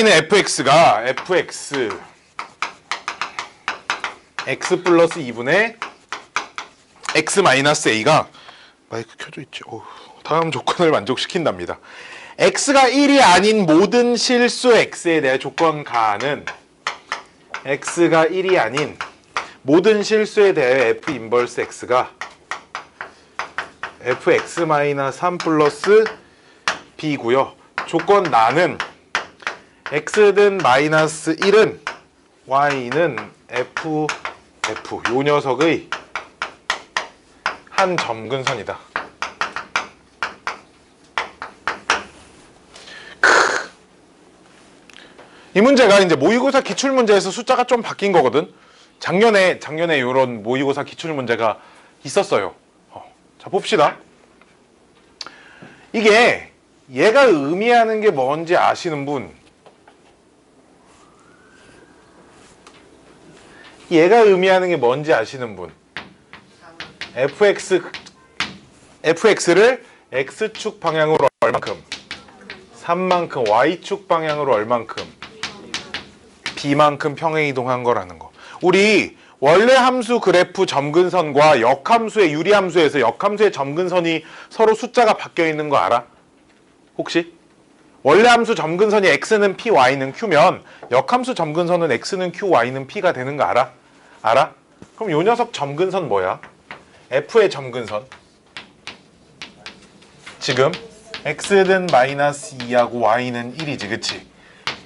y는 fx가 fx x 플러스 2분의 x 마이너스 a가 마이크 켜져 있지. 어후, 다음 조건을 만족시킨답니다. x가 1이 아닌 모든 실수 x에 대해 조건 가는 x가 1이 아닌 모든 실수에 대해 f 인버스 x가 fx 마이너스 3 플러스 b고요. 조건 나는 x든 마이너스 1은 y는 f f 요 녀석의 한 점근선이다. 크. 이 문제가 이제 모의고사 기출 문제에서 숫자가 좀 바뀐 거거든. 작년에 작년에 이런 모의고사 기출 문제가 있었어요. 어, 자 봅시다. 이게 얘가 의미하는 게 뭔지 아시는 분? 얘가 의미하는 게 뭔지 아시는 분? fx fx를 x축 방향으로 얼만큼? 3만큼 y축 방향으로 얼만큼? b만큼 평행 이동한 거라는 거. 우리 원래 함수 그래프 점근선과 역함수의 유리함수에서 역함수의 점근선이 서로 숫자가 바뀌어 있는 거 알아? 혹시? 원래 함수 점근선이 x는 p, y는 q면 역함수 점근선은 x는 q, y는 p가 되는 거 알아? 알아? 그럼 요 녀석 점근선 뭐야? f의 점근선. 지금 x는 마이너스 2하고 y는 1이지, 그치?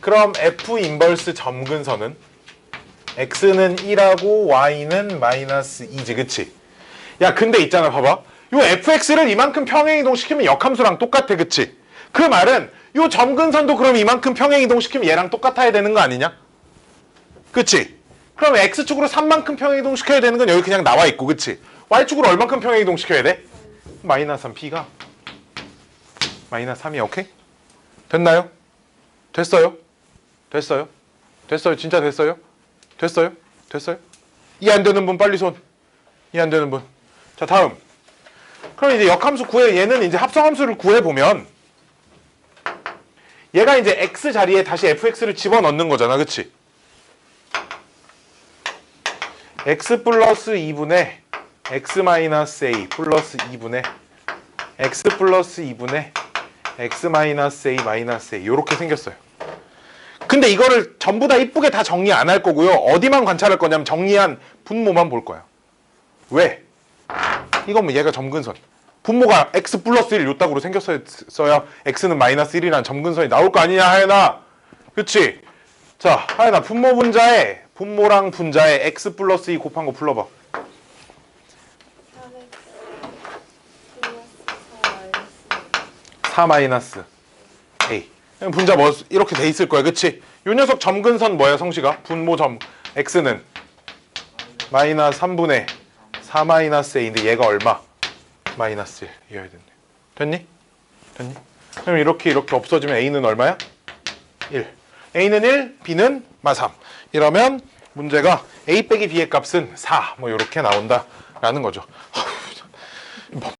그럼 f 인버스 점근선은 x는 1하고 y는 마이너스 2지, 그치? 야, 근데 있잖아, 봐봐. 요 fx를 이만큼 평행 이동시키면 역함수랑 똑같아, 그치? 그 말은 요 점근선도 그럼 이만큼 평행 이동시키면 얘랑 똑같아야 되는 거 아니냐? 그치? 그럼 x축으로 3만큼 평행 이동시켜야 되는 건 여기 그냥 나와 있고, 그치? y축으로 얼만큼 평행 이동시켜야 돼? 마이너스 3 p가 마이너스 3이 오케이? 됐나요? 됐어요? 됐어요? 됐어요? 진짜 됐어요? 됐어요? 됐어요? 이해 안 되는 분 빨리 손. 이해 안 되는 분. 자, 다음. 그럼 이제 역함수 구해 얘는 이제 합성함수를 구해 보면 얘가 이제 x 자리에 다시 fx를 집어넣는 거잖아. 그치 x 플러스 2분의 x 마이너스 a 플러스 2분의 x 플러스 2분의 x 마이너스 a 마이너스 a 요렇게 생겼어요. 근데 이거를 전부 다 이쁘게 다 정리 안 할 거고요. 어디만 관찰할 거냐면 정리한 분모만 볼 거야. 왜? 이건 뭐 얘가 점근선. 분모가 x 플러스 1 요딱으로 생겼어야 x는 마이너스 1이라는 점근선이 나올 거 아니냐 하연아. 그치? 자 하연아 분모 분자에 분모랑 분자에 x 플러스 2 곱한 거 풀러봐. 4 마이너스 a. 분자 뭐 이렇게 돼 있을 거야, 그치? 요 녀석 점근선 뭐야, 성씨가? 분모 점 x는 마이너스 3분의 4 마이너스 a인데 얘가 얼마? 마이너스 1 이어야 된대. 됐니? 됐니? 그럼 이렇게 이렇게 없어지면 a는 얼마야? 1. A는 1, b는 마 3. 이러면 문제가 a 빼기 b의 값은 4. 뭐 이렇게 나온다라는 거죠.